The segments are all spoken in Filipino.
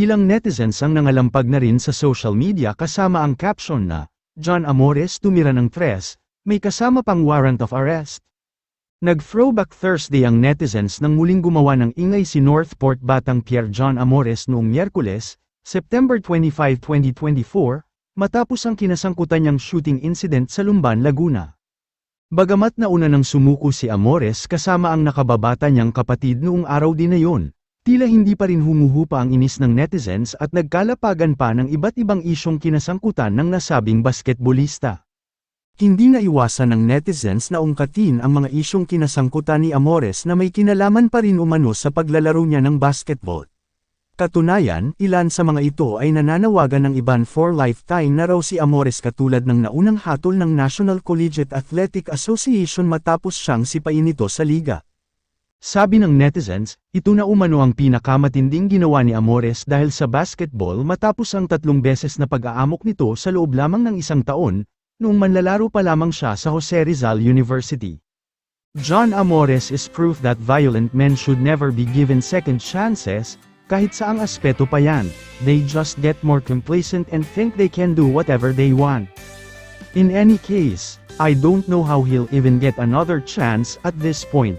Ilang netizens ang nangalampag na rin sa social media kasama ang caption na, John Amores tumira ng tres, may kasama pang warrant of arrest. Nag-throwback Thursday ang netizens nang muling gumawa ng ingay si Northport Batang Pierre John Amores noong Miyerkules, September 25, 2024, matapos ang kinasangkutan niyang shooting incident sa Lumban, Laguna. Bagamat nauna nang sumuko si Amores kasama ang nakababata niyang kapatid noong araw din na yon, tila hindi pa rin humuhupa ang inis ng netizens at nagkalapagan pa ng iba't ibang isyong kinasangkutan ng nasabing basketbolista. Hindi na iwasan ng netizens na ungkatin ang mga isyong kinasangkutan ni Amores na may kinalaman pa rin umano sa paglalaro niya ng basketball. Katunayan, ilan sa mga ito ay nananawagan ng iban for lifetime na raw si Amores katulad ng naunang hatol ng National Collegiate Athletic Association matapos siyang sipain ito sa liga. Sabi ng netizens, ito na umano ang pinakamatinding ginawa ni Amores dahil sa basketball matapos ang tatlong beses na pag-aamok nito sa loob lamang ng isang taon, noong manlalaro pa lamang siya sa Jose Rizal University. John Amores is proof that violent men should never be given second chances, kahit saang aspeto pa yan, they just get more complacent and think they can do whatever they want. In any case, I don't know how he'll even get another chance at this point.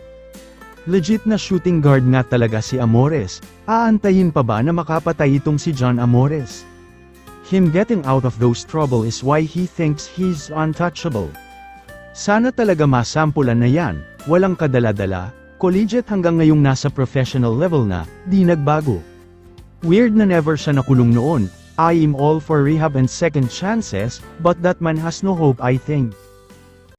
Legit na shooting guard nga talaga si Amores, aantayin pa ba na makapatay itong si John Amores? Him getting out of those trouble is why he thinks he's untouchable. Sana talaga masampulan na yan, walang kadala-dala, collegiate hanggang ngayong nasa professional level na, di nagbago. Weird na never siya nakulong noon, I am all for rehab and second chances, but that man has no hope I think.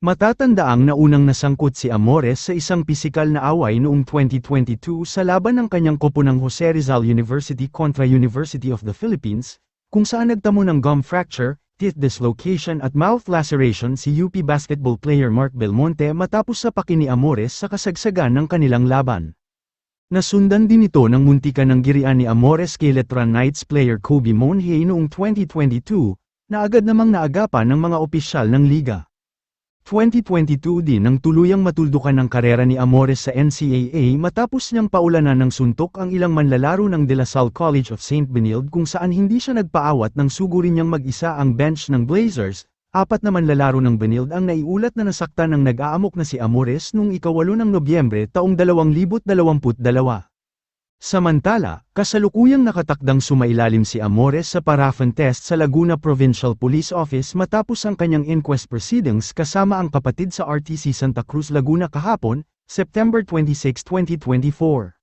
Matatandaang naunang nasangkot si Amores sa isang pisikal na away noong 2022 sa laban ng kanyang koponang Jose Rizal University kontra University of the Philippines, kung saan nagtamo ng gum fracture, teeth dislocation at mouth laceration si UP basketball player Mark Belmonte matapos sa pakini Amores sa kasagsagan ng kanilang laban. Nasundan din ito ng muntikan ng girian ni Amores kay Letran Knights player Kobe Monhay noong 2022, na agad namang naagapan ng mga opisyal ng liga. 2022 din nang tuluyang matuldukan ng karera ni Amores sa NCAA matapos niyang paulanan ng suntok ang ilang manlalaro ng De La Salle College of St. Benilde kung saan hindi siya nagpaawat ng sugurin niyang mag-isa ang bench ng Blazers, apat na manlalaro ng Benilde ang naiulat na nasaktan ng nag-aamok na si Amores noong ikawalo ng Nobyembre taong 2022. Samantala, kasalukuyang nakatakdang sumailalim si Amores sa paraffin test sa Laguna Provincial Police Office matapos ang kanyang inquest proceedings kasama ang kapatid sa RTC Santa Cruz Laguna kahapon, September 26, 2024.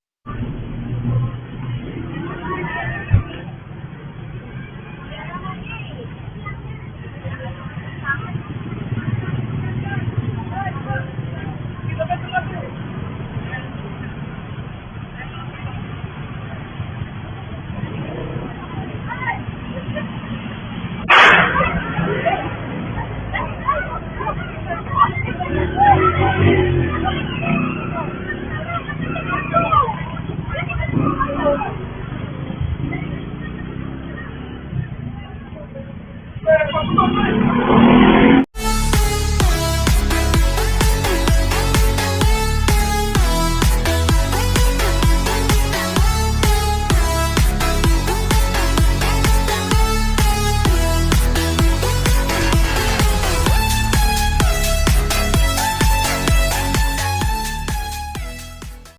É,